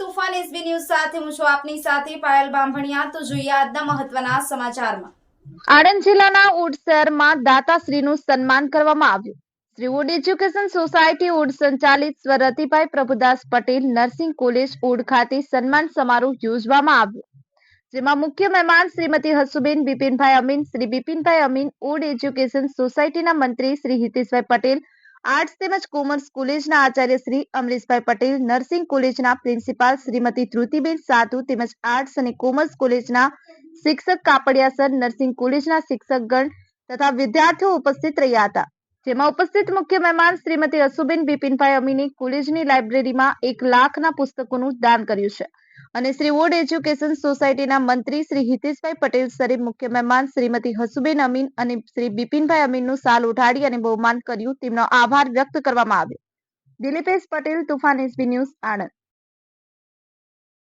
તુફાન SB news સાથે હું છું આપની સાથે પાયલ બામણિયા તો જોઈએ આજના મહત્વના સમાચારમાં. આણંદ જિલ્લાના ઉડ દાતાશ્રીનું સન્માન કરવામાં આવ્યું. શ્રી ઉડ એજ્યુકેશન સોસાયટી ઉડ સંચાલિત સ્વરતિભાઈ પ્રભુદાસ પટેલ નર્સિંગ કોલેજ ઉડ ખાતે સન્માન સમારોહ યોજવામાં આવ્યો. જેમાં મુખ્ય મહેમાન શ્રીમતી હસુબેન બિપિનભાઈ અમીન, શ્રી બિપિનભાઈ અમીન, ઉડ એજ્યુકેશન સોસાયટીના મંત્રી શ્રી હિતેશભાઈ પટેલ આર્ટ્સ તેમજ કોમર્સ કોલેજના આચાર્ય શ્રી અમરીશભાઈ પટેલ, નર્સિંગ કોલેજના પ્રિન્સિપાલ શ્રીમતી ધૃતિબેન સાધુ તેમજ આર્ટ્સ અને કોમર્સ કોલેજના શિક્ષક કાપડિયા સર, નર્સિંગ કોલેજના શિક્ષકગણ તથા વિદ્યાર્થીઓ ઉપસ્થિત રહ્યા હતા. જેમાં ઉપસ્થિત મુખ્ય મહેમાન શ્રીમતી અસુબેન બિપિનભાઈ અમીને કોલેજની લાઇબ્રેરીમાં એક લાખના પુસ્તકોનું દાન કર્યું છે. અને શ્રી વોર્ડ એજ્યુકેશન સોસાયટીના મંત્રી શ્રી હિતેશભાઈ પટેલ સરે મુખ્ય મહેમાન શ્રીમતી હસુબેન અમીન અને શ્રી બિપિનભાઈ અમીનનું સાલ ઉઠાડી અને બહુમાન કર્યું. તેમનો આભાર વ્યક્ત કરવામાં આવ્યો. Dilipesh Patel, Tufan SB news Anand.